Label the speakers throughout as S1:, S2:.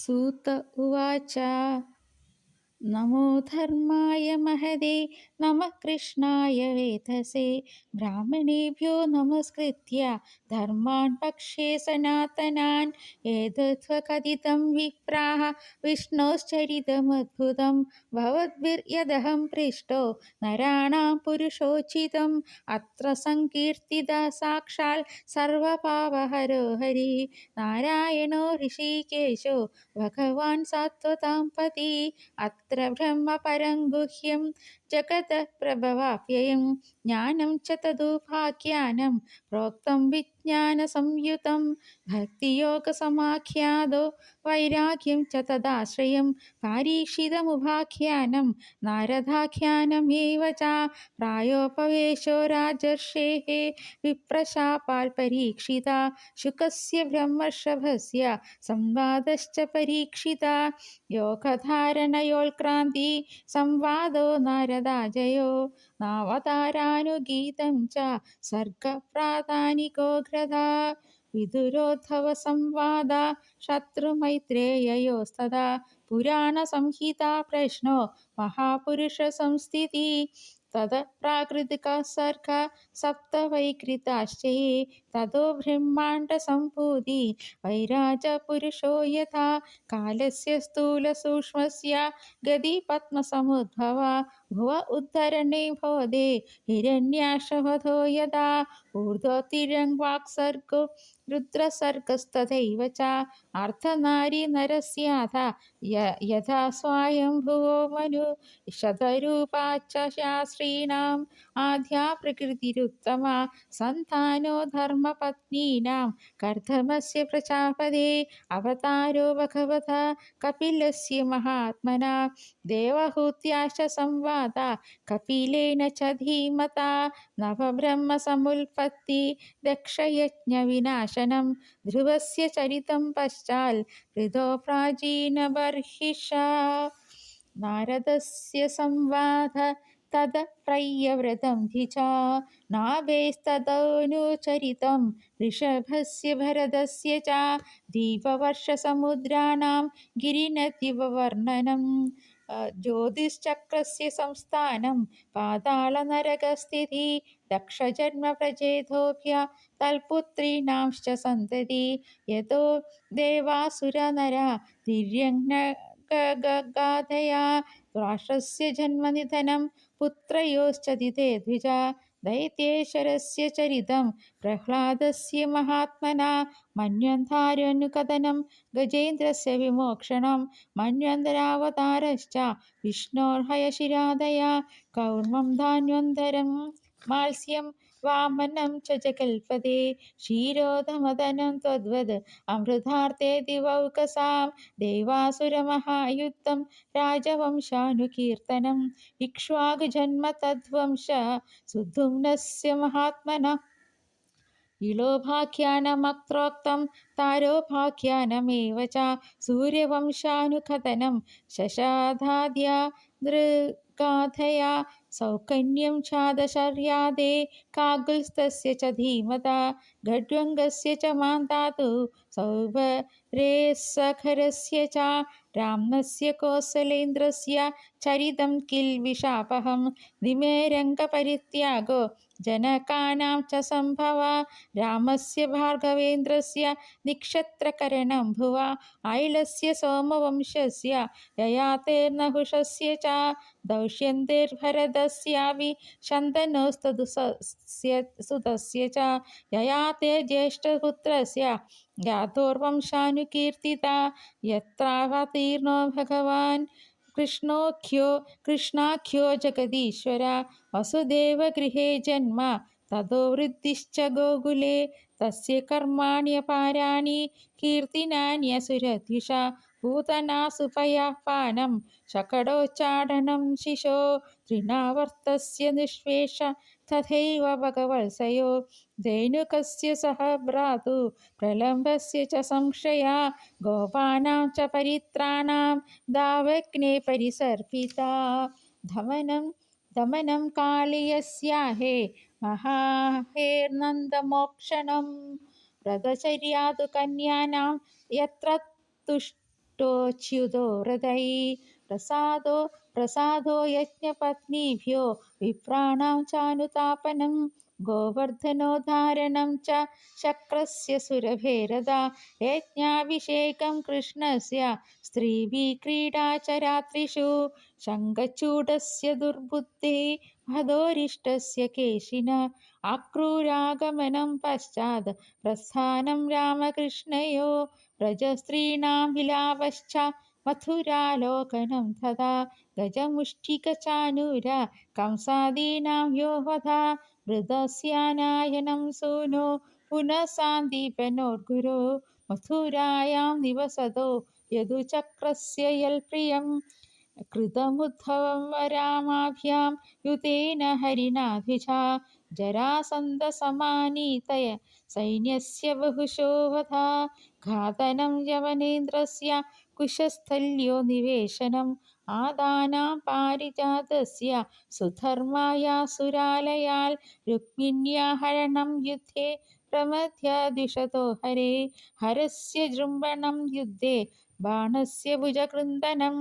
S1: सूत उवाच നമോ ധർമായ മഹദേ നമ കൃഷ്ണായ വേധസേ ബ്രാഹ്മണേഭ്യോ നമസ്കൃത്യ ധർമാൻ പക്ഷേ സനാതനാൻ ഏതത്വകഥിതം വിപ്രാഹ വിഷ്ണോശ്ചരിതമദ്ഭുതം ഭവദ്ഭിർയദഹം പൃഷ്ടോ നരാണാം പുരുഷോചിതം അത്ര സങ്കീർത്തിത സാക്ഷാൽ സർവപാവഹരോ ഹരി നാരായണോ ഋഷികേശോ ഭഗവാൻ സാത്വതാം പതി അത്ര തത്ര ബ്രഹ്മപരംഗുഹ്യം ജഗത് പ്രഭവാപ്യയം ജ്ഞാനം ച തദുപാഖ്യാനം പ്രോക്തം വിജ്ഞാന സംയുതം ഭക്തിയോഗസമാഖ്യാതോ വൈരാഗ്യം ച തദാശ്രയം പാരീക്ഷിതമുപാഖ്യാനം നാരദാഖ്യാനമേവ ച പ്രായോപവേശോ രാജർഷേः വിപ്രശാപാൽ പരീക്ഷിത ശുകस्य ബ്രഹ്മർഷഭസ്യ സംവാദശ്ച പരീക്ഷിത യോഗധാരണയോൽക്ക ക്രാന്തി സംവാദോ നാരദാജയോ? നാവതാരാനുഗീതം ച സർഗപ്രാധാനികോഘ്രത വിദുരോദ്ധവ സംവാദ ശത്രുമൈത്രേയയോസ്തഥാ പുരാണസംഹിതാ പ്രശ്നോ മഹാപുരുഷ സംസ്ഥിതി. തത് പ്രാകൃതിക സർഗ സപ്തവൈകൃതാശ്ചയെ. തതോ ബ്രഹ്മാണ്ടസംഭൂതി വൈരാജപുരുഷോ യഥാ. കാലസ്യ സ്ഥൂലസൂക്ഷ്മസ്യ. ഗതി പത്മസമുദ്ഭവ. ഭുവ ഉദ്ധരണേ ഭോദേ ഹിരണ്യാശവധോ യഥാ. ഊർധ്വോത്തിരങ്വാക്സർഗോ രുദ്രസർഗസ്തഥൈവ ച അർത്ഥനാരി നരസ്യാഥ യഥാ സ്വായംഭുവോ മനു. ശതരൂപാച്ച ശാസ്ത്രീണാം आद्या प्रकृतिरुत्तमा सन्तानो धर्मपत्नीनां कर्दमस्य प्रजापदे अवतारो भगवता कपिलस्य महात्मना देवहूत्याश्च संवादा कपिलेन च धीमता नवब्रह्मसमुत्पत्ति दक्षयज्ञविनाशनं ध्रुवस्य चरितं पश्चाल् हृदो प्राचीनबर्हिषा। नारदस्य संवाद तद प्रय्यव्रतं धिचा नाभेस्तदनुचरितं ऋषभस्य भरतस्य च दीपवर्षसमुद्राणां गिरिनदिवर्णनं ज्योतिश्चक्रस्य संस्थानं पातालनरकस्थितिः दक्षजन्मप्रचेतोभ्य तल्पुत्रीणांश्च सन्तति यतो देवासुरनरा तिर्यङ्गाधया राष्ट्रस्य जन्मनिधनं पुत्रयोश्च दिते द्विजा दैत्येश्वरस्य चरितं प्रह्लादस्य महात्मना मन्वन्तारनुकथनं गजेन्द्रस्य विमोक्षणं मन्वन्तरावतारश्च विष्णोर्हयशिरादया कौर्मं धान्वन्तरं मात्स्यं वामनं च जगल्पदे क्षीरोदमदनं त्वद्वद्। अमृतार्थे दिवौकसां देवासुरमहायुद्धं राजवंशानुकीर्तनम् इक्ष्वाकुजन्म तद्वंश सुधुम्नस्य महात्मनः। इलोभाख्यानमत्रोक्तं तारोपाख्यानमेव च सूर्यवंशानुकथनं शशाधाद्या गाधया सौकन्यं छादशर्यादे कागुल्स्तस्य च धीमता घट्वङ्गस्य च मान्तातु सौभरेस्सखरस्य च राम्नस्य कोसलेन्द्रस्य चरितं किल्विशापहं दिमेरङ्गपरित्यागो जनकानां च सम्भवा। रामस्य भार्गवेन्द्रस्य निक्षत्रकरणं भुवा। ऐलस्य सोमवंशस्य ययातेर्नहुषस्य च दौष्यन्तेर्भरतस्यापि शन्तनोस्तदुसस्य सुतस्य च ययातेर्ज्येष्ठपुत्रस्य यातोर्वंशानुकीर्तिता। यत्रावतीर्णो भगवान् കൃഷ്ണോഖ്യോ കൃഷ്ണാഖ്യോ ജഗദീശ്വര? വസുദേവ ഗൃഹേ ജന്മ. തതോ വൃദ്ധിശ്ച ഗോകുലേ. തസ്യ കർമാണ്യപാരാണി. കീർത്തിനാന്യസുരദ്വിഷ कीर्तिनान्यसुरद्विषा पूतनासुपयापानं शकटोच्चाटनं शिशो तृणावर्तस्य निःश्वेष तथैव भगवत्सयो धेनुकस्य सह भ्रातु प्रलम्बस्य च संशया गोपानां च परित्राणां दावग्ने परिसर्पिता। धमनं, दमनं कालियस्याहे महाहेर्नन्दमोक्षणं। व्रतचर्या तु कन्यानां यत्र तुष् യഷ്ടോച്യുതോ ഹൃദയ? പ്രസാദോ പ്രസാദോ യജ്ഞപത്നീഭ്യോ? വിപ്രാണാം ചാനുതാപനം ഗോവർദ്ധനോദ്ധാരണം ച ശക്രസ്യ സുരഭേരത യജ്ഞാഭിഷേകം കൃഷ്ണസ്യ സ്ത്രീഭി ക്രീഡാ ച രാത്രിഷു? ശങ്കചൂടസ്യ ദുർബുദ്ധി? അധോരിഷ്ടസ്യ കേശിന ആക്രൂരാഗമനം പശ്ചാത് പ്രസ്ഥാനം രാമകൃഷ്ണയോ വ്രജസ്ത്രീണാം വിലാപശ്ച മഥുരാലോകനം തഥാ ഗജമുഷ്ടികചാനൂര കംസാദീനാം യോ വധ മൃതസ്യാനായനം സൂനോ പുനഃസാന്ദീപനോർഗുരോ മഥുരായാം നിവസതോ യദുചക്രസ്യ യൽപ്രിയം कृतमुद्धवं रामाभ्यां युतेन हरिणा द्विजा जरासन्दसमानीतय सैन्यस्य बहुशो वधा घातनं यवनेन्द्रस्य कुशस्थल्यो निवेशनम् आदानां पारिजातस्य सुधर्माया सुरालयाल् रुक्मिण्या हरणं युद्धे प्रमथ्यद्विषतो हरे हरस्य जृम्भणं युद्धे बाणस्य भुजकृन्दनं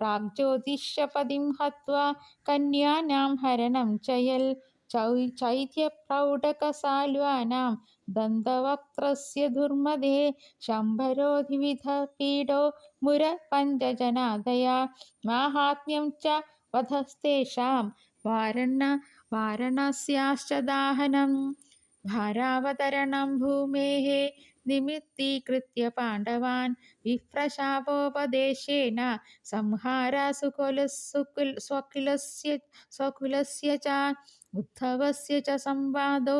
S1: പ്രാഗ്ജ്യോതിഷപതിം ഹത്വാ കന്യാനാം ഹരണം ചയൽ ചൗ ചൈത്യപ്രൗഢകസാൽവാനാം ദന്തവക്ത്രസ്യ ദുർമദേ ശംഭരോധിവിധപീഡോ മുര പഞ്ചജനാദയാ മാഹാത്മ്യം ച വധസ്തേഷാം വാരണ വാരണസ്യാശ്ച ദാഹനം भारावतरणं भूमेः निमित्तीकृत्य पाण्डवान् विप्रशापोपदेशेन संहारसुकुल स्वकुलस्य स्वकुलस्य च उद्धवस्य च संवादो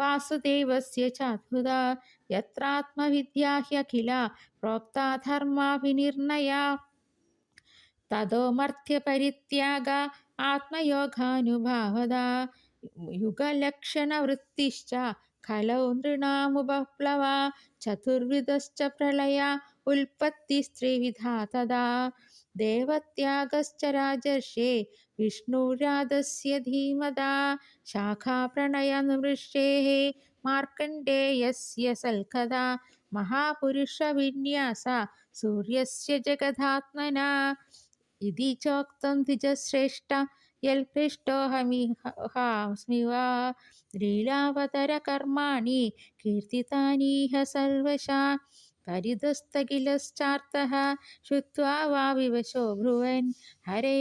S1: वासुदेवस्य चाद्भुता यत्रात्मविद्या ह्यखिला प्रोक्ता धर्माभिनिर्णया ततो मर्त्यपरित्याग आत्मयोगानुभावदा युगलक्षणवृत्तिश्च खलौ नृणामुपप्लवा चतुर्विधश्च प्रलया उत्पत्तिस्त्रिविधा तदा देवत्यागश्च राजर्षे विष्णुरादस्य धीमदा शाखाप्रणयनवृष्टेः मार्कण्डेयस्य सल्कदा महापुरुषविन्यासा सूर्यस्य जगदात्मना इति चोक्तं द्विजश्रेष्ठ യൽപൃഷ്ടോ ഹമി ഹാസ്മിവാ ലീലാവതര കർമാണി കീർത്തിതാനീഹ സർവശാ പരിതസ്തകിലശ്ചാർത്തഃ ശ്രുത്വാ വാ വിവശോ ബ്രുവൻ ഹരേ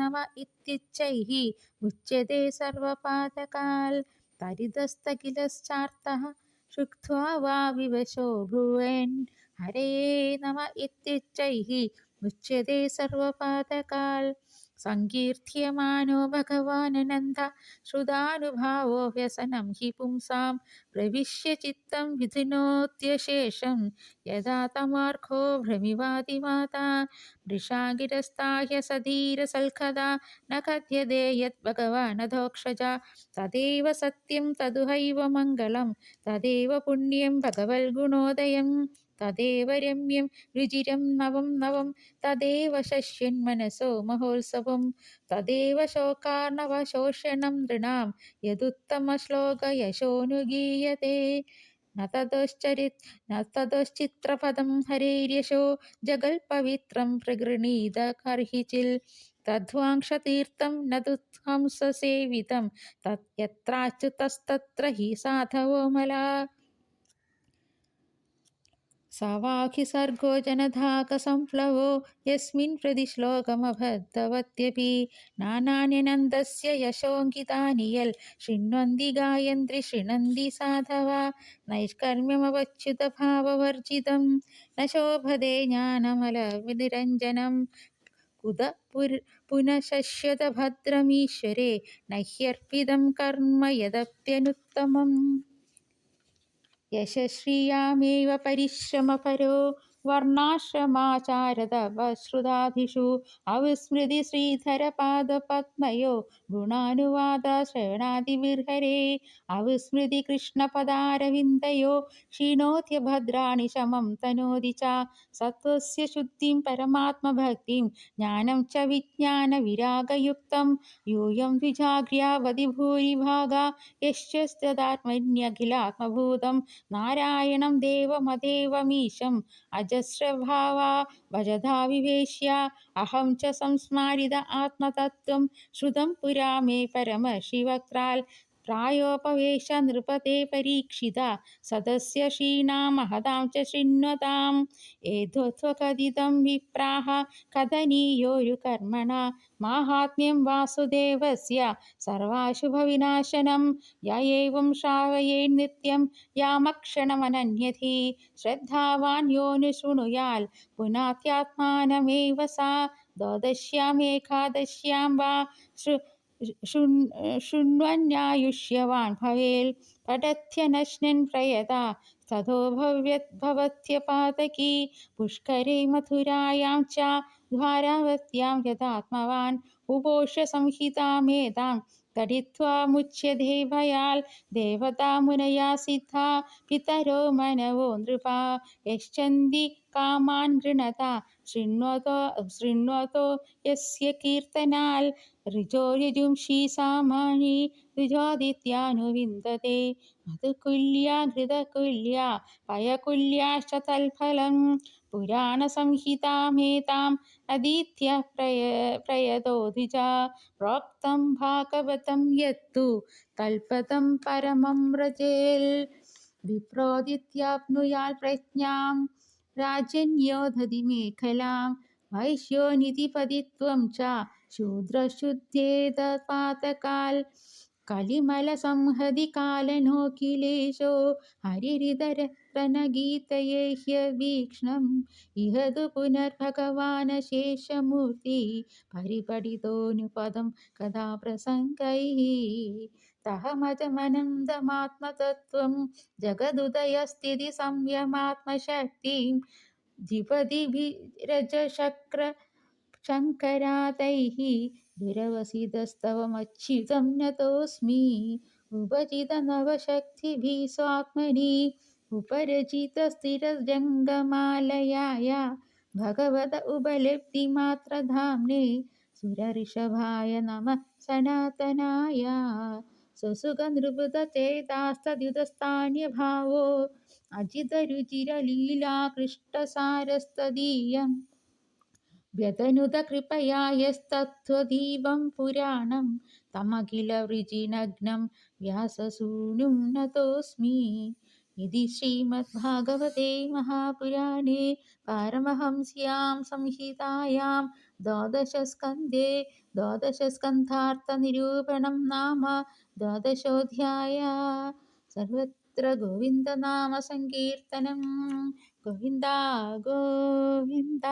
S1: നമ ഇത്യുച്ചൈः ഉച്യത്തെ സർവപാതകാൽ പരിതസ്തകിലശ്ചാർത്തഃ ശ്രുത്വാ വാ വിവശോ ബ്രുവൻ ഹരേ നമ ഇത്യുച്ചൈः ഉച്യത്തെ സർവപാതകാൽ सङ्कीर्त्यमानो भगवाननन्द श्रुतानुभावो व्यसनं हि पुंसां प्रविश्य चित्तं विधिनोत्यशेषं यदा तमार्को भ्रमिवादिमाता वृषागिरस्ताह्य सधीरसल्खदा न कथ्यते यद्भगवानधोक्षजा तदेव सत्यं तदुहैव मङ्गलं तदेव पुण्यं भगवल्गुणोदयं തദേവ രമ്യം രുചിരം നവം നവം തദേവ ശഷ്യന്മനസോ മഹോത്സവം. തദേവ ശോകാർണവ ശോഷണം നൃണാം യദുത്തമ ശ്ലോക യശോനുഗീയതേ നതദോശ്ചരിത് നതദോശ്ചിത്രപദം ഹരേര്യശോ ജഗൽപവിത്രം പ്രഗൃണീത കർഹിച്ചിൽ. തദ്വാംക്ഷതീർത്ഥം നതുഹംസസേവിതം തത് യത്രാച്യുതസ്തത്ര ഹി സാധവോമല मला स वाहि सर्गो जनधाकसंप्लवो यस्मिन् प्रति श्लोकमबद्धवत्यपि नानान्यनन्दस्य यशोऽङ्कितानि यल् शृण्वन्ति गायन्ति शृणन्ति साधवा नैष्कर्म्यमवच्युतभाववर्जितं न शोभते ज्ञानमलनिरञ्जनं कुत पुर् पुनः शश्यत भद्रमीश्वरे न ह्यर्पितं कर्म यदप्यनुत्तमम् യശശ്രിയാമേവ പരിശ്രമപരോ വർണ്ണാശ്രമാചാരതപശ്രുതാധിഷു അവസ്മൃതി ശ്രീധരപാദപത്മയോ ഗുണാനുവാദശ്രവണാതിവിർഹരേ അവസ്മൃതി കൃഷ്ണപദാരവിന്ദയോ क्षीणोत्य भद्राणि शमं तनोति च सत्त्वस्य शुद्धिं परमात्मभक्तिं ज्ञानं च विज्ञानविरागयुक्तं यूयं द्विजाघ्र्यावधि भूरिभागा यश्चस्तदात्मन्यखिलात्मभूतं नारायणं देवमदेवमीशम् अज वचस्रभावा वजधा विवेश्य अहं च संस्मारित आत्मतत्त्वं श्रुतं पुरा मे परमशिवक्त्राल् प्रायोपवेश नृपते परीक्षिता सदस्य क्षीणां महतां च शृण्वताम् एतत्त्वकथितं विप्राः कथनीयोरुकर्मणा माहात्म्यं वासुदेवस्य सर्वाशुभविनाशनं य एवं श्रावयेन्नित्यं यामक्षणमनन्यथि श्रद्धावान् योऽनुशृणुयाल् पुनात्यात्मानमेव सा। द्वादश्यामेकादश्यां वा शृ शृण्वन्यायुष्यवान् भवेल् पठत्यनश्नन् प्रयता ततो भवत्यपातकी पुष्करे मथुरायां च द्वारावत्यां यदात्मवान् उपोषसंहितामेतां तडित्वा मुच्यते भयाल्, देवता मुनया सिद्धा, पितरो मनवो नृपा, यच्छन्ति कामान् गृणता, शृण्वतो शृण्वतो यस्य कीर्तनाल्, ऋजो यजुंषि सामानि ऋजोदित्यानुविन्दते मधुकुल्या घृतकुल्या पयकुल्याश्च तल्फलं पुराणसंहितामेताम् अधीत्य प्रय प्रयतो द्विजा प्रोक्तं भागवतं यत्तु तल्पतं परमं व्रजेल् विप्रोदित्याप्नुयात् प्रज्ञां राजन्यो दधि मेखलां वैश्योनिधिपतित्वं च शूद्रशुद्धेदपातकाल् കലിമല സംഹതി കാലനോഖിലേശോ ഹരിരിതരത്നഗീതയേഹ്യ വീക്ഷണം ഇഹതു പുനർഭഗവാനശേഷമൂർത്തി പരിപഠിതോനുപദം കഥാ പ്രസംഗൈ സഹമജമനന്ദമാത്മതത്വം ജഗദുദയസ്ഥിതി സംയമാത്മശക്തിം ധിപതിഭിരജശക്ര ശങ്കരാതൈ दुरवसितस्तवमच्युतं नतोऽस्मि। उपचितनवशक्तिभिः स्वात्मनि उपरचितस्थिरजङ्गमालयाय भगवत उपलब्धिमात्रधाम्ने सुरऋषभाय नमः सनातनाय। स्वसुखनृपतचेतास्तद्युतस्थान्यभावो। अजितरुचिरलीलाकृष्टसारस्तदीयम्। व्यतनुतकृपया यस्तत्त्वदीपं पुराणं तमखिलवृजिनग्नं व्याससूनुं नतोऽस्मि इति श्रीमद्भागवते महापुराणे पारमहंस्यां संहितायां द्वादशस्कन्धे द्वादशस्कन्धार्थनिरूपणं नाम द्वादशोऽध्याय सर्वत्र गोविन्दनामसङ्कीर्तनं गोविन्द गोविन्द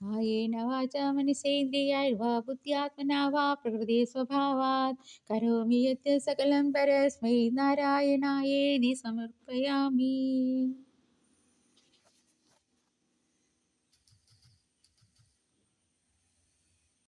S1: कायेन वाचा मनसेन्द्रियैर्वा बुद्ध्यात्मना वा प्रकृते स्वभावात् करोमि यत् सकलं परस्मै नारायणायेति समर्पयामि